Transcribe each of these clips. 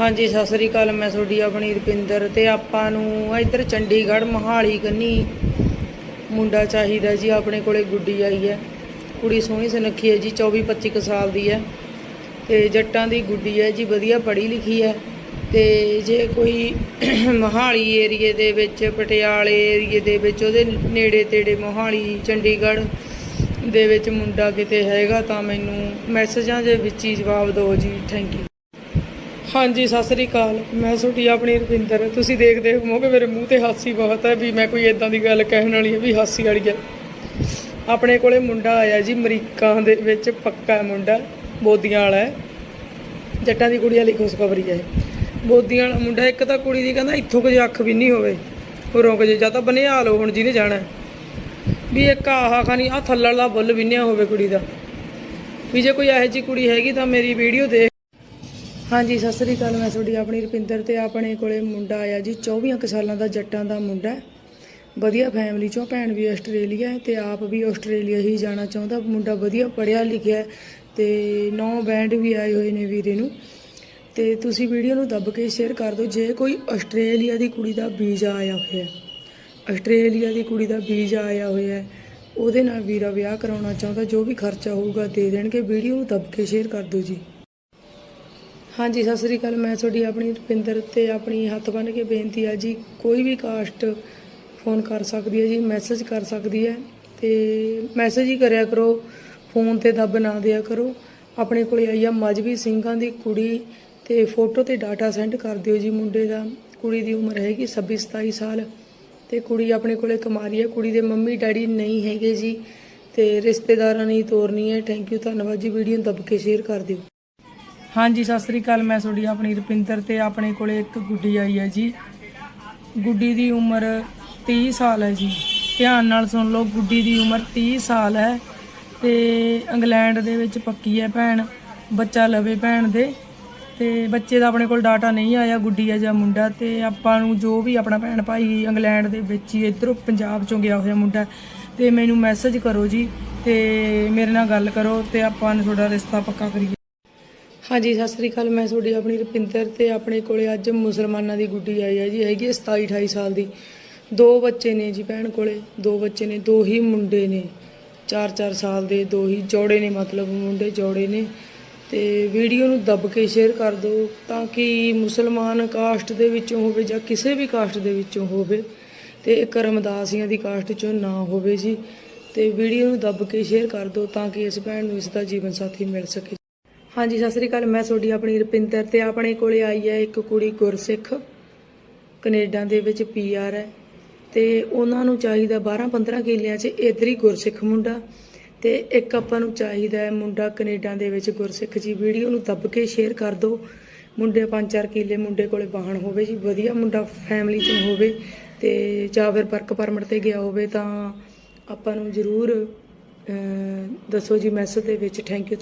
ਹਾਂਜੀ, ਸਤਿ ਸ੍ਰੀ ਅਕਾਲ, ਮੈਂ ਤੁਹਾਡੀ ਆਪਣੀ ਰੁਪਿੰਦਰ ਤੇ ਆਪਾਂ ਨੂੰ ਇੱਧਰ ਚੰਡੀਗੜ੍ਹ ਮੋਹਾਲੀ ਕੰਨੀ ਮੁੰਡਾ ਚਾਹੀਦਾ ਜੀ, ਆਪਣੇ ਕੋਲੇ ਗੁੱਡੀ ਆਈ ਹੈ। ਕੁੜੀ ਸੋਹਣੀ ਸੁਨੱਖੀ ਹੈ ਜੀ 24 25 ਕੁ ਸਾਲ ਦੀ ਹੈ ਤੇ ਜੱਟਾਂ ਦੀ ਗੁੱਡੀ ਹੈ ਜੀ, ਵਧੀਆ ਪੜ੍ਹੀ ਲਿਖੀ ਹੈ ਤੇ ਜੇ ਕੋਈ ਮੋਹਾਲੀ ਏਰੀਏ ਦੇ ਵਿੱਚ, ਪਟਿਆਲੇ ਏਰੀਏ ਦੇ ਵਿੱਚ, ਉਹਦੇ ਨੇੜੇ ਤੇੜੇ ਮੋਹਾਲੀ, ਚੰਡੀਗੜ੍ਹ ਦੇ ਵਿੱਚ ਮੁੰਡਾ ਕਿਤੇ ਹੈਗਾ ਤਾਂ ਮੈਨੂੰ ਮੈਸੇਜਾਂ ਦੇ ਵਿੱਚ ਹੀ ਜਵਾਬ ਦਿਓ ਜੀ ਥੈਂਕ ਯੂ ਹਾਂਜੀ, ਸਤਿ ਸ੍ਰੀ ਅਕਾਲ। ਮੈਂ ਤੁਹਾਡੀ ਆਪਣੀ ਰਵਿੰਦਰ। ਤੁਸੀਂ ਦੇਖਦੇ ਹੋਵੋਗੇ ਮੇਰੇ ਮੂੰਹ ਤੇ ਹਾਸੀ ਬਹੁਤ ਹੈ ਵੀ ਮੈਂ ਕੋਈ ਇਦਾਂ ਦੀ ਗੱਲ ਕਹਿਣ ਵਾਲੀ ਹੈ ਵੀ ਹਾਸੀ ਵਾਲੀ ਹੈ ਆਪਣੇ ਕੋਲੇ ਮੁੰਡਾ ਆਇਆ ਜੀ, ਅਮਰੀਕਾ ਦੇ ਵਿੱਚ ਪੱਕਾ ਮੁੰਡਾ, ਬੋਦੀਆਂ ਵਾਲਾ ਹੈ। ਜੱਟਾਂ ਦੀ ਕੁੜੀ ਵਾਲੀ ਖੁਸ਼ਖਬਰੀ ਹੈ। ਬੋਦੀਆਂ ਵਾਲਾ ਮੁੰਡਾ, ਇੱਕ ਤਾਂ ਕੁੜੀ ਦੀ ਕਹਿੰਦਾ ਇੱਥੋਂ ਕੁਝ ਅੱਖ ਵੀ ਨਹੀਂ ਹੋਵੇ ਉਰੋਂ ਕੁਝ ਜਾਂ ਤਾਂ ਬਨਿਆ ਲਓ ਹੁਣ ਜਿਹਨੇ ਜਾਣਾ। ਵੀ ਇੱਕ ਆਹਾ ਖਾਨੀ ਆ ਥੱਲੜ ਦਾ ਬੁੱਲ ਵਿੰਨਿਆ ਹੋਵੇ ਕੁੜੀ ਦਾ। ਵੀ ਜੇ ਕੋਈ ਇਹੋ ਜਿਹੀ ਕੁੜੀ ਹੈਗੀ ਤਾਂ ਮੇਰੀ ਵੀਡੀਓ ਦੇਖ ਹਾਂਜੀ, ਸਤਿ ਸ੍ਰੀ ਅਕਾਲ। ਮੈਂ ਤੁਹਾਡੀ ਆਪਣੀ ਰੁਪਿੰਦਰ ਤੇ ਆਪਣੇ ਕੋਲੇ ਮੁੰਡਾ ਆਇਆ ਜੀ 24 ਕੁ ਸਾਲਾਂ ਦਾ ਜੱਟਾਂ ਦਾ ਮੁੰਡਾ ਵਧੀਆ ਫੈਮਿਲੀ ਚੋਂ, ਭੈਣ ਵੀ ਆਸਟ੍ਰੇਲੀਆ ਹੈ ਤੇ ਆਪ ਵੀ ਆਸਟ੍ਰੇਲੀਆ ਹੀ ਜਾਣਾ ਚਾਹੁੰਦਾ। ਮੁੰਡਾ ਵਧੀਆ ਪੜ੍ਹਿਆ ਲਿਖਿਆ ਹੈ ਤੇ ਨੌ ਬੈਂਡ ਵੀ ਆਏ ਹੋਏ ਨੇ ਵੀਰੇ ਨੂੰ। ਤੇ ਤੁਸੀਂ ਵੀਡੀਓ ਨੂੰ ਦੱਬ ਕੇ ਸ਼ੇਅਰ ਕਰ ਦਿਓ, ਜੇ ਕੋਈ ਆਸਟ੍ਰੇਲੀਆ ਦੀ ਕੁੜੀ ਦਾ ਵੀਜ਼ਾ ਆਇਆ ਹੋਇਆ ਆਸਟ੍ਰੇਲੀਆ ਦੀ ਕੁੜੀ ਦਾ ਵੀਜ਼ਾ ਆਇਆ ਹੋਇਆ ਉਹਦੇ ਨਾਲ ਵੀਰਾ ਵਿਆਹ ਕਰਾਉਣਾ ਚਾਹੁੰਦਾ, ਜੋ ਵੀ ਖਰਚਾ ਹੋਊਗਾ ਦੇ ਦੇਣਗੇ। ਵੀਡੀਓ ਨੂੰ ਦੱਬ ਕੇ ਸ਼ੇਅਰ ਕਰ ਦਿਓ ਜੀ। ਹਾਂਜੀ, ਸਤਿ ਸ੍ਰੀ ਅਕਾਲ। ਮੈਂ ਤੁਹਾਡੀ ਆਪਣੀ ਰੁਪਿੰਦਰ ਤੇ ਆਪਣੀ ਹੱਥ ਬੰਨ੍ਹ ਕੇ ਬੇਨਤੀ ਆ ਜੀ, ਕੋਈ ਵੀ ਕਾਸਟ ਫੋਨ ਕਰ ਸਕਦੀ ਹੈ ਜੀ, ਮੈਸੇਜ ਕਰ ਸਕਦੀ ਹੈ ਤੇ ਮੈਸੇਜ ਹੀ ਕਰਿਆ ਕਰੋ, ਫੋਨ ਤੇ ਦੱਬ ਨਾ ਦਿਆ ਕਰੋ। ਆਪਣੇ ਕੋਲੇ ਆਈ ਆ ਮਜਬੀ ਸਿੰਘਾਂ ਦੀ ਕੁੜੀ ਤੇ ਫੋਟੋ ਤੇ ਡਾਟਾ ਸੈਂਡ ਕਰ ਦਿਓ ਜੀ ਮੁੰਡੇ ਦਾ। ਕੁੜੀ ਦੀ ਉਮਰ ਹੈਗੀ 26 27 ਸਾਲ ਤੇ ਕੁੜੀ ਆਪਣੇ ਕੋਲੇ ਕੁਮਾਰੀ ਹੈ। ਕੁੜੀ ਦੇ ਮੰਮੀ ਡੈਡੀ ਨਹੀਂ ਹੈਗੇ ਜੀ ਤੇ ਰਿਸ਼ਤੇਦਾਰਾਂ ਨੇ ਤੋਰਨੀ ਹੈ। ਥੈਂਕ ਯੂ ਧੰਨਵਾਦ ਜੀ। ਵੀਡੀਓ ਨੂੰ ਦੱਬ ਕੇ ਸ਼ੇਅਰ ਕਰ ਦਿਓ। ਹਾਂਜੀ, ਸਤਿ ਸ੍ਰੀ ਅਕਾਲ। ਮੈਂ ਤੁਹਾਡੀ ਆਪਣੀ ਰੁਪਿੰਦਰ ਤੇ ਆਪਣੇ ਕੋਲੇ ਇੱਕ ਗੁੱਡੀ ਆਈ ਹੈ ਜੀ। ਗੁੱਡੀ ਦੀ ਉਮਰ 30 ਸਾਲ ਹੈ ਜੀ। ਧਿਆਨ ਨਾਲ ਸੁਣ ਲਓ, ਗੁੱਡੀ ਦੀ ਉਮਰ 30 ਸਾਲ ਹੈ ਤੇ ਇੰਗਲੈਂਡ ਦੇ ਵਿੱਚ ਪੱਕੀ ਹੈ ਭੈਣ, ਬੱਚਾ ਲਵੇ ਭੈਣ ਦੇ। ਤੇ ਬੱਚੇ ਦਾ ਆਪਣੇ ਕੋਲ ਡਾਟਾ ਨਹੀਂ ਆਇਆ, ਗੁੱਡੀ ਹੈ ਜਾਂ ਮੁੰਡਾ, ਤੇ ਆਪਾਂ ਨੂੰ ਜੋ ਵੀ ਆਪਣਾ ਭੈਣ ਭਾਈ ਇੰਗਲੈਂਡ ਦੇ ਵਿੱਚ ਹੀ ਇਧਰੋਂ ਪੰਜਾਬ ਚੋਂ ਗਿਆ ਹੋਇਆ ਮੁੰਡਾ, ਤੇ ਮੈਨੂੰ ਮੈਸੇਜ ਕਰੋ ਜੀ, ਤੇ ਮੇਰੇ ਨਾਲ ਗੱਲ ਕਰੋ, ਤੇ ਆਪਾਂ ਨੂੰ ਤੁਹਾਡਾ ਰਿਸ਼ਤਾ ਪੱਕਾ ਕਰੀਏ। ਹਾਂਜੀ, ਸਤਿ ਸ੍ਰੀ ਅਕਾਲ। ਮੈਂ ਤੁਹਾਡੀ ਆਪਣੀ ਰੁਪਿੰਦਰ ਤੇ ਆਪਣੇ ਕੋਲੇ ਅੱਜ ਮੁਸਲਮਾਨਾਂ ਦੀ ਗੁੱਡੀ ਆਈ ਹੈ ਜੀ, ਹੈਗੀ ਹੈ 27 28 ਸਾਲ ਦੀ। ਦੋ ਬੱਚੇ ਨੇ ਜੀ ਭੈਣ ਕੋਲੇ, ਦੋ ਬੱਚੇ ਨੇ, ਦੋ ਹੀ ਮੁੰਡੇ ਨੇ। 4-4 ਸਾਲ ਦੇ, ਦੋ ਹੀ ਜੋੜੇ ਨੇ, ਮਤਲਬ ਮੁੰਡੇ ਜੋੜੇ ਨੇ। ਤੇ ਵੀਡੀਓ ਨੂੰ ਦੱਬ ਕੇ ਸ਼ੇਅਰ ਕਰ ਦਿਓ ਤਾਂ ਕਿ ਮੁਸਲਮਾਨ ਕਾਸਟ ਦੇ ਵਿੱਚੋਂ ਹੋਵੇ ਜਾਂ ਕਿਸੇ ਵੀ ਕਾਸਟ ਦੇ ਵਿੱਚੋਂ ਹੋਵੇ ਤੇ ਇੱਕ ਰਮਦਾਸੀਆਂ ਦੀ ਕਾਸਟ ਚੋਂ ਨਾ ਹੋਵੇ ਜੀ। ਤੇ ਵੀਡੀਓ ਨੂੰ ਦੱਬ ਕੇ ਸ਼ੇਅਰ ਕਰ ਦਿਓ ਤਾਂ ਕਿ ਇਸ ਭੈਣ ਨੂੰ ਇਸ ਦਾ ਜੀਵਨ ਸਾਥੀ ਮਿਲ ਸਕੇ। ਹਾਂਜੀ, ਸਤਿ ਸ੍ਰੀ ਅਕਾਲ। ਮੈਂ ਤੁਹਾਡੀ ਆਪਣੀ ਰੁਪਿੰਦਰ ਤੇ ਆਪਣੇ ਕੋਲੇ ਆਈ ਹੈ ਇੱਕ ਕੁੜੀ ਗੁਰਸਿੱਖ, ਕੈਨੇਡਾ ਦੇ ਵਿੱਚ ਪੀਆਰ ਹੈ। ਤੇ ਉਹਨਾਂ ਨੂੰ ਚਾਹੀਦਾ 12-15 ਕਿੱਲਿਆਂ 'ਚ ਇੱਧਰ ਹੀ ਗੁਰਸਿੱਖ ਮੁੰਡਾ ਤੇ ਇੱਕ ਆਪਾਂ ਨੂੰ ਚਾਹੀਦਾ ਹੈ ਮੁੰਡਾ ਕੈਨੇਡਾ ਦੇ ਵਿੱਚ ਗੁਰਸਿੱਖ ਜੀ। ਵੀਡੀਓ ਨੂੰ ਦੱਬ ਕੇ ਸ਼ੇਅਰ ਕਰ ਦਿਓ। ਮੁੰਡੇ 5-4 ਕਿੱਲੇ ਮੁੰਡੇ ਕੋਲੇ ਵਾਹਣ ਹੋਵੇ ਜੀ, ਵਧੀਆ ਮੁੰਡਾ ਫੈਮਿਲੀ 'ਚੋਂ ਹੋਵੇ ਤੇ ਜਾਂ ਫਿਰ ਵਰਕ ਪਰਮਿਟ ਤੇ ਗਿਆ ਹੋਵੇ ਤਾਂ ਆਪਾਂ ਨੂੰ ਜ਼ਰੂਰ ਦੱਸੋ ਜੀ ਮੈਸੇਜ ਦੇ ਵਿੱਚ। ਥੈਂਕ ਯੂ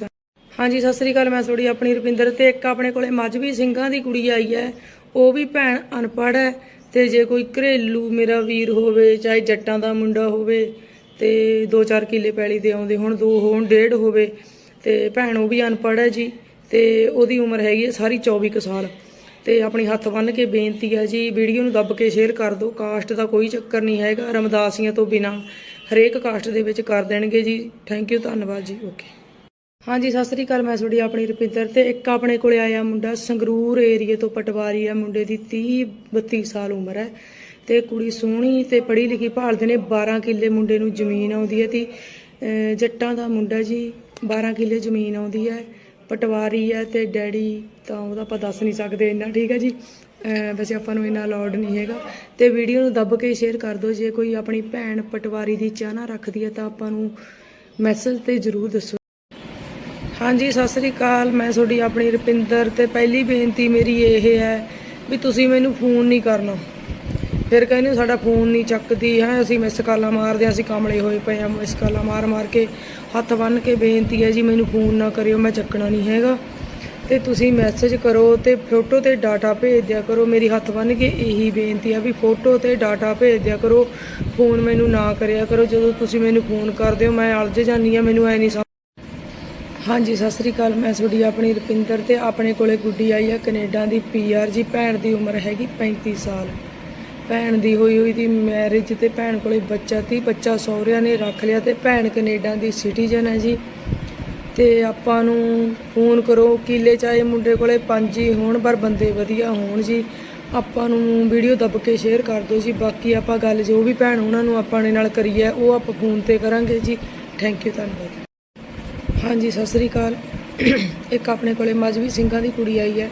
ਹਾਂਜੀ, ਸਤਿ ਸ੍ਰੀ ਅਕਾਲ, ਮੈਂ ਤੁਹਾਡੀ ਆਪਣੀ ਰੁਪਿੰਦਰ ਤੇ ਇੱਕ ਆਪਣੇ ਕੋਲੇ ਮਜਬੀ ਸਿੰਘਾਂ ਦੀ ਕੁੜੀ ਆਈ ਹੈ। ਉਹ ਵੀ ਭੈਣ ਅਨਪੜ੍ਹ ਹੈ ਤੇ ਜੇ ਕੋਈ ਘਰੇਲੂ ਮੇਰਾ ਵੀਰ ਹੋਵੇ, ਚਾਹੇ ਜੱਟਾਂ ਦਾ ਮੁੰਡਾ ਹੋਵੇ ਤੇ 2-4 ਕਿੱਲੇ ਪੈਲੀ ਦੇ ਆਉਂਦੇ ਹੁਣ, ਦੋ ਹੋਣ, ਡੇਢ ਹੋਵੇ, ਤੇ ਭੈਣ ਉਹ ਵੀ ਅਨਪੜ੍ਹ ਹੈ ਜੀ ਤੇ ਉਹਦੀ ਉਮਰ ਹੈਗੀ ਹੈ ਸਾਰੀ 24 ਕੁ ਸਾਲ। ਤੇ ਆਪਣੀ ਹੱਥ ਬੰਨ੍ਹ ਕੇ ਬੇਨਤੀ ਹੈ ਜੀ, ਵੀਡੀਓ ਨੂੰ ਦੱਬ ਕੇ ਸ਼ੇਅਰ ਕਰ ਦਿਓ, ਕਾਸਟ ਦਾ ਕੋਈ ਚੱਕਰ ਨਹੀਂ ਹੈਗਾ, ਰਮਦਾਸੀਆਂ ਤੋਂ ਬਿਨਾ ਹਰੇਕ ਕਾਸਟ ਦੇ ਵਿੱਚ ਕਰ ਦੇਣਗੇ ਜੀ। ਥੈਂਕ ਯੂ ਧੰਨਵਾਦ ਜੀ ਓਕੇ ਹਾਂਜੀ, ਸਤਿ ਸ੍ਰੀ ਅਕਾਲ, ਮੈਂ ਤੁਹਾਡੀ ਆਪਣੀ ਰੁਪਿੰਦਰ ਤੇ ਇੱਕ ਆਪਣੇ ਕੋਲੇ ਆਇਆ ਮੁੰਡਾ, ਸੰਗਰੂਰ ਏਰੀਏ ਤੋਂ ਪਟਵਾਰੀ ਹੈ ਮੁੰਡੇ ਦੀ 30 32 ਸਾਲ ਉਮਰ ਹੈ ਤੇ ਕੁੜੀ ਸੋਹਣੀ ਤੇ ਪੜ੍ਹੀ ਲਿਖੀ ਭਾਲਦੇ ਨੇ 12 ਕਿੱਲੇ ਮੁੰਡੇ ਨੂੰ ਜ਼ਮੀਨ ਆਉਂਦੀ ਹੈ ਤੇ ਜੱਟਾਂ ਦਾ ਮੁੰਡਾ ਜੀ 12 ਕਿੱਲੇ ਜ਼ਮੀਨ ਆਉਂਦੀ ਹੈ, ਪਟਵਾਰੀ ਹੈ ਤੇ ਡੈਡੀ ਤਾਂ ਉਹਦਾ ਆਪਾਂ ਦੱਸ ਨਹੀਂ ਸਕਦੇ ਇੰਨਾ, ਠੀਕ ਹੈ ਜੀ? ਵੈਸੇ ਆਪਾਂ ਨੂੰ ਇੰਨਾ ਅਲਾਉਡ ਨਹੀਂ ਹੈਗਾ ਤੇ ਵੀਡੀਓ ਨੂੰ ਦੱਬ ਕੇ ਸ਼ੇਅਰ ਕਰ ਦਿਓ, ਜੇ ਕੋਈ ਆਪਣੀ ਭੈਣ ਪਟਵਾਰੀ ਦੀ ਚਾਹਨਾ ਰੱਖਦੀ ਹੈ ਤਾਂ ਆਪਾਂ ਨੂੰ ਮੈਸੇਜ ਤੇ ਜ਼ਰੂਰ ਦੱਸੋ। ਹਾਂਜੀ, ਸਤਿ ਸ੍ਰੀ ਅਕਾਲ। ਮੈਂ ਤੁਹਾਡੀ ਆਪਣੀ ਰੁਪਿੰਦਰ ਤੇ ਪਹਿਲੀ ਬੇਨਤੀ ਮੇਰੀ ਇਹ ਹੈ ਵੀ ਤੁਸੀਂ ਮੈਨੂੰ ਫੋਨ ਨਹੀਂ ਕਰਨਾ। ਫਿਰ ਕਹਿੰਦੇ ਸਾਡਾ ਫੋਨ ਨਹੀਂ ਚੱਕਦੀ, ਹੈ, ਅਸੀਂ ਮਿਸ ਕਾਲਾਂ ਮਾਰਦੇ ਹਾਂ, ਅਸੀਂ ਕਮਲੇ ਹੋਏ ਪਏ ਆ ਮਿਸ ਕਾਲਾਂ ਮਾਰ ਮਾਰ ਕੇ ਹੱਥ ਬੰਨ ਕੇ ਬੇਨਤੀ ਹੈ ਜੀ, ਮੈਨੂੰ ਫੋਨ ਨਾ ਕਰਿਓ, ਮੈਂ ਚੱਕਣਾ ਨਹੀਂ ਹੈਗਾ। ਤੇ ਤੁਸੀਂ ਮੈਸੇਜ ਕਰੋ ਤੇ ਫੋਟੋ ਤੇ ਡਾਟਾ ਭੇਜ ਦਿਆ ਕਰੋ। ਮੇਰੀ ਹੱਥ ਬੰਨ ਕੇ ਇਹੀ ਬੇਨਤੀ ਆ ਵੀ ਫੋਟੋ ਤੇ ਡਾਟਾ ਭੇਜ ਦਿਆ ਕਰੋ। ਫੋਨ ਮੈਨੂੰ ਨਾ ਕਰਿਆ ਕਰੋ। ਜਦੋਂ ਤੁਸੀਂ ਮੈਨੂੰ ਫੋਨ ਕਰਦੇ ਹੋ, ਮੈਂ ਅਲਝ ਜਾਂਦੀ ਆ ਮੈਨੂੰ ਐ ਨਹੀਂ ਸਮਝ ਹਾਂਜੀ, ਸਤਿ ਸ੍ਰੀ ਅਕਾਲ। ਮੈਂ ਤੁਹਾਡੀ ਆਪਣੀ ਰੁਪਿੰਦਰ ਤੇ ਆਪਣੇ ਕੋਲੇ ਗੁੱਡੀ ਆਈ ਆ ਕੈਨੇਡਾ ਦੀ ਪੀਆਰ ਜੀ। ਭੈਣ ਦੀ ਉਮਰ ਹੈਗੀ 35 ਸਾਲ। ਭੈਣ ਦੀ ਹੋਈ ਹੋਈ ਦੀ ਮੈਰਿਜ ਤੇ ਭੈਣ ਕੋਲੇ ਬੱਚਾ ਤੀ ਬੱਚਾ ਸਹੁਰਿਆਂ ਨੇ ਰੱਖ ਲਿਆ ਤੇ ਭੈਣ ਕੈਨੇਡਾ ਦੀ ਸਿਟੀਜ਼ਨ ਹੈ ਜੀ। ਤੇ ਆਪਾਂ ਨੂੰ ਫੋਨ ਕਰੋ, ਕੀਲੇ ਚਾਹੇ ਮੁੰਡੇ ਕੋਲੇ ਪੰਜ ਹੀ ਹੋਣ, ਪਰ ਬੰਦੇ ਵਧੀਆ ਹੋਣ ਜੀ। ਆਪਾਂ ਨੂੰ ਵੀਡੀਓ ਦੱਬ ਕੇ ਸ਼ੇਅਰ ਕਰ ਦਿਓ ਜੀ। ਬਾਕੀ ਆਪਾਂ ਗੱਲ ਜੋ ਵੀ ਭੈਣ ਉਹਨਾਂ ਨੂੰ ਆਪਾਂ ਨੇ ਨਾਲ ਕਰੀ ਹੈ, ਉਹ ਆਪਾਂ ਫੋਨ ਤੇ ਕਰਾਂਗੇ ਜੀ। ਥੈਂਕ ਯੂ ਧੰਨਵਾਦ। ਹਾਂਜੀ, ਸਤਿ ਸ੍ਰੀ ਅਕਾਲ। ਇੱਕ ਆਪਣੇ ਕੋਲੇ ਮਜਵੀ ਸਿੰਘਾਂ ਦੀ ਕੁੜੀ ਆਈ ਹੈ।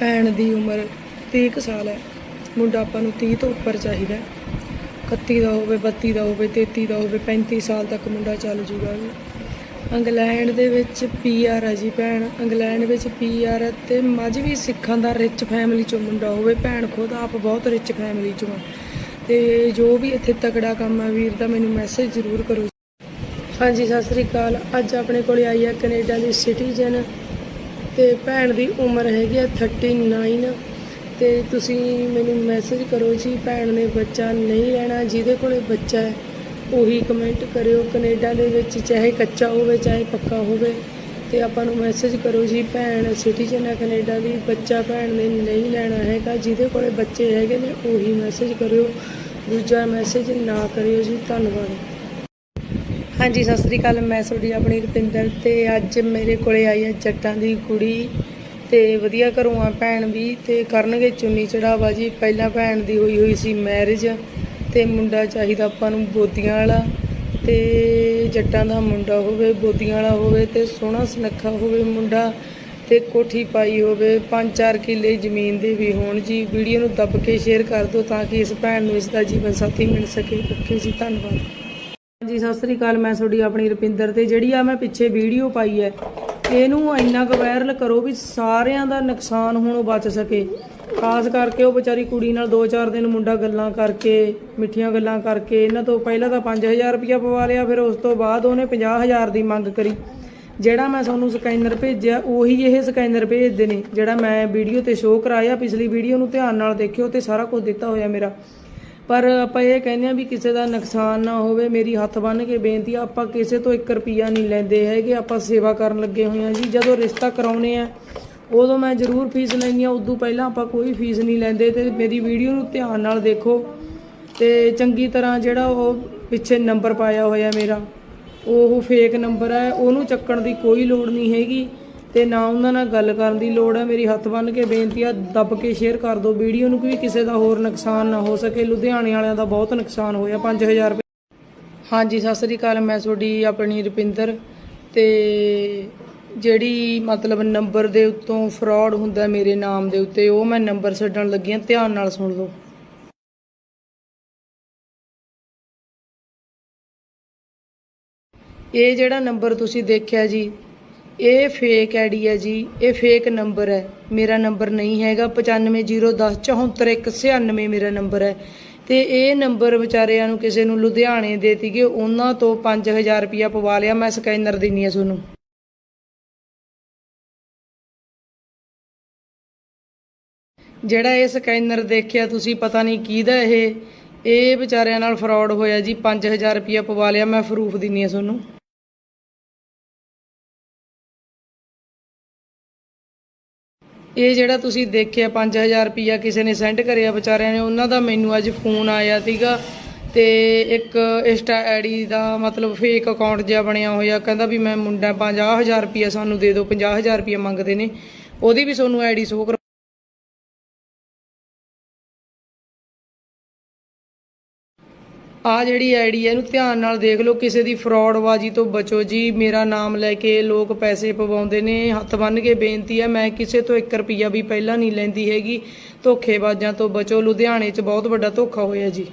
ਭੈਣ ਦੀ ਉਮਰ 30 ਕੁ ਸਾਲ ਹੈ। ਮੁੰਡਾ ਆਪਾਂ ਨੂੰ 30 ਤੋਂ ਉੱਪਰ ਚਾਹੀਦਾ ਹੈ। 31 ਦਾ ਹੋਵੇ 32 ਦਾ ਹੋਵੇ 33 ਦਾ ਹੋਵੇ 35 ਸਾਲ ਤੱਕ ਮੁੰਡਾ ਚੱਲ ਜੂਗਾ ਜੀ। ਇੰਗਲੈਂਡ ਦੇ ਵਿੱਚ ਪੀਆਰ ਹੈ ਜੀ ਭੈਣ। ਇੰਗਲੈਂਡ ਵਿੱਚ ਪੀਆਰ ਹੈ ਤੇ ਮਜਵੀ ਸਿੱਖਾਂ ਦਾ ਰਿਚ ਫੈਮਿਲੀ ਚੋਂ ਮੁੰਡਾ ਹੋਵੇ। ਭੈਣ ਖੁਦ ਆਪ ਬਹੁਤ ਰਿਚ ਫੈਮਿਲੀ ਚੋਂ ਆ ਤੇ ਜੋ ਵੀ ਇੱਥੇ ਤਕੜਾ ਕੰਮ ਹੈ ਵੀਰ ਦਾ ਮੈਨੂੰ ਮੈਸੇਜ ਜ਼ਰੂਰ ਕਰੋ ਹਾਂਜੀ, ਸਤਿ ਸ੍ਰੀ ਅਕਾਲ। ਅੱਜ ਆਪਣੇ ਕੋਲ ਆਈ ਹੈ ਕੈਨੇਡਾ ਦੀ ਸਿਟੀਜ਼ਨ ਤੇ ਭੈਣ ਦੀ ਉਮਰ ਹੈਗੀ ਹੈ 39 ਤੇ ਤੁਸੀਂ ਮੈਨੂੰ ਮੈਸੇਜ ਕਰੋ ਜੀ, ਭੈਣ ਨੇ ਬੱਚਾ ਨਹੀਂ ਲੈਣਾ ਜਿਹਦੇ ਕੋਲੇ ਬੱਚਾ ਹੈ, ਉਹੀ ਕਮੈਂਟ ਕਰਿਓ। ਕੈਨੇਡਾ ਦੇ ਵਿੱਚ ਚਾਹੇ ਕੱਚਾ ਹੋਵੇ, ਚਾਹੇ ਪੱਕਾ ਹੋਵੇ, ਤੇ ਆਪਾਂ ਨੂੰ ਮੈਸੇਜ ਕਰੋ ਜੀ, ਭੈਣ ਸਿਟੀਜ਼ਨ ਹੈ ਕੈਨੇਡਾ ਦੀ, ਬੱਚਾ ਭੈਣ ਨੇ ਨਹੀਂ ਲੈਣਾ ਹੈਗਾ, ਜਿਹਦੇ ਕੋਲੇ ਬੱਚੇ ਹੈਗੇ ਨੇ, ਉਹੀ ਮੈਸੇਜ ਕਰਿਓ। ਦੂਜਾ ਮੈਸੇਜ ਨਾ ਕਰਿਓ ਜੀ, ਧੰਨਵਾਦ। ਹਾਂਜੀ, ਸਤਿ ਸ੍ਰੀ ਅਕਾਲ। ਮੈਂ ਤੁਹਾਡੀ ਆਪਣੀ ਰੁਪਿੰਦਰ ਤੇ ਅੱਜ ਮੇਰੇ ਕੋਲੇ ਆਈ ਹੈ ਜੱਟਾਂ ਦੀ ਕੁੜੀ ਤੇ ਵਧੀਆ ਘਰੋਂ ਆ ਭੈਣ ਵੀ ਤੇ ਕਰਨਗੇ ਚੁੰਨੀ ਚੜਾਵਾ ਜੀ। ਪਹਿਲਾਂ ਭੈਣ ਦੀ ਹੋਈ ਹੋਈ ਸੀ ਮੈਰਿਜ ਤੇ ਮੁੰਡਾ ਚਾਹੀਦਾ ਆਪਾਂ ਨੂੰ ਬੋਦੀਆਂ ਵਾਲਾ ਤੇ ਜੱਟਾਂ ਦਾ ਮੁੰਡਾ ਹੋਵੇ, ਬੋਦੀਆਂ ਵਾਲਾ ਹੋਵੇ ਤੇ ਸੋਹਣਾ ਸੁਨੱਖਾ ਹੋਵੇ ਮੁੰਡਾ ਤੇ ਕੋਠੀ ਪਾਈ ਹੋਵੇ 5-4 ਕਿੱਲੇ ਜ਼ਮੀਨ ਦੇ ਵੀ ਹੋਣ ਜੀ। ਵੀਡੀਓ ਨੂੰ ਦੱਬ ਕੇ ਸ਼ੇਅਰ ਕਰ ਦਿਓ ਤਾਂ ਕਿ ਇਸ ਭੈਣ ਨੂੰ ਇਸ ਦਾ ਜੀਵਨ ਸਾਥੀ ਮਿਲ ਸਕੇ। ਓਕੇ ਜੀ, ਧੰਨਵਾਦ। ਜੀ, ਸਤਿ ਸ੍ਰੀ ਅਕਾਲ, ਮੈਂ ਤੁਹਾਡੀ ਆਪਣੀ ਰੁਪਿੰਦਰ ਤੇ ਜਿਹੜੀ ਆ ਮੈਂ ਪਿੱਛੇ ਵੀਡੀਓ ਪਾਈ ਹੈ, ਇਹਨੂੰ ਇੰਨਾ ਕੁ ਵਾਇਰਲ ਕਰੋ ਵੀ ਸਾਰਿਆਂ ਦਾ ਨੁਕਸਾਨ ਹੋਣੋਂ ਬਚ ਸਕੇ। ਖਾਸ ਕਰਕੇ ਉਹ ਵਿਚਾਰੀ ਕੁੜੀ ਨਾਲ 2-4 ਦਿਨ ਮੁੰਡਾ ਗੱਲਾਂ ਕਰਕੇ, ਮਿੱਠੀਆਂ ਗੱਲਾਂ ਕਰਕੇ, ਇਹਨਾਂ ਤੋਂ ਪਹਿਲਾਂ ਤਾਂ 5000 ਰੁਪਇਆ ਪਵਾ ਲਿਆ, ਫਿਰ ਉਸ ਤੋਂ ਬਾਅਦ ਉਹਨੇ 50000 ਦੀ ਮੰਗ ਕਰੀ। ਜਿਹੜਾ ਮੈਂ ਤੁਹਾਨੂੰ ਸਕੈਨਰ ਭੇਜਿਆ, ਉਹੀ ਇਹ ਸਕੈਨਰ ਭੇਜਦੇ ਨੇ, ਜਿਹੜਾ ਮੈਂ ਵੀਡੀਓ ਤੇ ਸ਼ੋਅ ਕਰਾਇਆ, ਪਿਛਲੀ ਵੀਡੀਓ ਨੂੰ ਧਿਆਨ ਨਾਲ ਦੇਖਿਓ ਤੇ ਸਾਰਾ ਕੁਝ ਦਿੱਤਾ ਹੋਇਆ ਮੇਰਾ। ਪਰ ਆਪਾਂ ਇਹ ਕਹਿੰਦੇ ਆ ਵੀ ਕਿਸੇ ਦਾ ਨੁਕਸਾਨ ਨਾ ਹੋਵੇ, ਮੇਰੀ ਹੱਥ ਬੰਨ ਕੇ ਬੇਨਤੀ ਆ, ਆਪਾਂ ਕਿਸੇ ਤੋਂ 1 ਰੁਪਿਆ ਨਹੀਂ ਲੈਂਦੇ ਹੈਗੇ, ਆਪਾਂ ਸੇਵਾ ਕਰਨ ਲੱਗੇ ਹੋਏ ਆ ਜੀ, ਜਦੋਂ ਰਿਸ਼ਤਾ ਕਰਾਉਨੇ ਆ, ਉਦੋਂ ਮੈਂ ਜ਼ਰੂਰ ਫੀਸ ਲੈਂਦੀ ਆ ਉਦੋਂ ਪਹਿਲਾਂ ਆਪਾਂ ਕੋਈ ਫੀਸ ਨਹੀਂ ਲੈਂਦੇ ਤੇ ਮੇਰੀ ਵੀਡੀਓ ਨੂੰ ਧਿਆਨ ਨਾਲ ਦੇਖੋ ਤੇ ਚੰਗੀ ਤਰ੍ਹਾਂ ਜਿਹੜਾ ਉਹ ਪਿੱਛੇ ਨੰਬਰ ਪਾਇਆ ਹੋਇਆ ਮੇਰਾ, ਉਹ ਫੇਕ ਨੰਬਰ ਹੈ ਉਹਨੂੰ ਚੱਕਣ ਦੀ ਕੋਈ ਲੋੜ ਨਹੀਂ ਹੈਗੀ। ਤੇ ਨਾ ਉਹਨਾਂ ਨਾਲ ਗੱਲ ਕਰਨ ਦੀ ਲੋੜ ਹੈ। ਮੇਰੀ ਹੱਥ ਬੰਨ ਕੇ ਬੇਨਤੀ ਆ, ਦੱਬ ਕੇ ਸ਼ੇਅਰ ਕਰ ਦਿਓ ਵੀਡੀਓ ਨੂੰ ਕਿ ਕਿਸੇ ਦਾ ਹੋਰ ਨੁਕਸਾਨ ਨਾ ਹੋ ਸਕੇ। ਲੁਧਿਆਣੇ ਵਾਲਿਆਂ ਦਾ ਬਹੁਤ ਨੁਕਸਾਨ ਹੋਇਆ 5000 ਰੁਪਏ। ਹਾਂਜੀ, ਸਤਿ ਸ੍ਰੀ ਅਕਾਲ, ਮੈਂ ਤੁਹਾਡੀ ਆਪਣੀ ਰੁਪਿੰਦਰ। ਤੇ ਜਿਹੜੀ ਮਤਲਬ ਨੰਬਰ ਦੇ ਉੱਤੋਂ ਫਰਾਡ ਹੁੰਦਾ ਮੇਰੇ ਨਾਮ ਦੇ ਉੱਤੇ, ਉਹ ਮੈਂ ਨੰਬਰ ਛੱਡਣ ਲੱਗੀ ਹਾਂ। ਧਿਆਨ ਨਾਲ ਸੁਣ ਲਓ। ਇਹ ਜਿਹੜਾ ਨੰਬਰ ਤੁਸੀਂ ਦੇਖਿਆ ਜੀ ਇਹ ਫੇਕ ਆਈਡੀ ਹੈ ਜੀ, ਇਹ ਫੇਕ ਨੰਬਰ ਹੈ। ਮੇਰਾ ਨੰਬਰ ਨਹੀਂ ਹੈਗਾ 9501074196 ਮੇਰਾ ਨੰਬਰ ਹੈ। ਤੇ ਇਹ ਨੰਬਰ ਵਿਚਾਰਿਆਂ ਨੂੰ ਕਿਸੇ ਨੂੰ ਲੁਧਿਆਣੇ ਦੇ ਤੀਗੇ ਉਹਨਾਂ ਤੋਂ 5000 ਰੁਪਇਆ ਪਵਾ ਲਿਆ ਮੈਂ ਸਕੈਨਰ ਦਿੰਨੀ ਆ ਤੁਹਾਨੂੰ। ਜਿਹੜਾ ਇਹ ਸਕੈਨਰ ਦੇਖਿਆ, ਤੁਸੀਂ ਪਤਾ ਨਹੀਂ ਕਿਹਦਾ ਇਹ। ਇਹ ਵਿਚਾਰਿਆਂ ਨਾਲ ਫਰਾਡ ਹੋਇਆ ਜੀ 5000 ਰੁਪਇਆ ਪਵਾ ਲਿਆ, ਮੈਂ ਪ੍ਰੂਫ ਦਿੰਨੀ ਆ ਤੁਹਾਨੂੰ। ਇਹ ਜਿਹੜਾ ਤੁਸੀਂ ਦੇਖਿਆ 5000 ਰੁਪਇਆ ਕਿਸੇ ਨੇ ਸੈਂਡ ਕਰਿਆ ਵਿਚਾਰਿਆਂ ਨੇ, ਉਹਨਾਂ ਦਾ ਮੈਨੂੰ ਅੱਜ ਫੋਨ ਆਇਆ ਸੀਗਾ ਤੇ ਇੱਕ ਇੰਸਟਾ ਆਈਡੀ ਦਾ ਮਤਲਬ ਫੇਕ ਅਕਾਊਂਟ ਜਿਹਾ ਬਣਿਆ ਹੋਇਆ, ਕਹਿੰਦਾ ਵੀ ਮੈਂ ਮੁੰਡਾ 50000 ਰੁਪਇਆ ਸਾਨੂੰ ਦੇ ਦਿਓ 50000 ਰੁਪਇਆ ਮੰਗਦੇ ਨੇ, ਉਹਦੀ ਵੀ ਤੁਹਾਨੂੰ ਆਈਡੀ ਸ਼ੋਅ ਆ ਜਿਹੜੀ ਆਈਡੀ ਹੈ, ਇਹਨੂੰ ਧਿਆਨ ਨਾਲ ਦੇਖ ਲਓ, ਕਿਸੇ ਦੀ ਫਰਾਡਬਾਜ਼ੀ ਤੋਂ ਬਚੋ ਜੀ। ਮੇਰਾ ਨਾਮ ਲੈ ਕੇ ਲੋਕ ਪੈਸੇ ਪਵਾਉਂਦੇ ਨੇ, ਹੱਥ ਬੰਨ ਕੇ ਬੇਨਤੀ ਹੈ, ਮੈਂ ਕਿਸੇ ਤੋਂ 1 ਰੁਪਿਆ ਵੀ ਪਹਿਲਾਂ ਨਹੀਂ ਲੈਂਦੀ ਹੈਗੀ। ਧੋਖੇਬਾਜ਼ਾਂ ਤੋਂ ਬਚੋ, ਲੁਧਿਆਣੇ 'ਚ ਬਹੁਤ ਵੱਡਾ ਧੋਖਾ ਹੋਇਆ ਜੀ।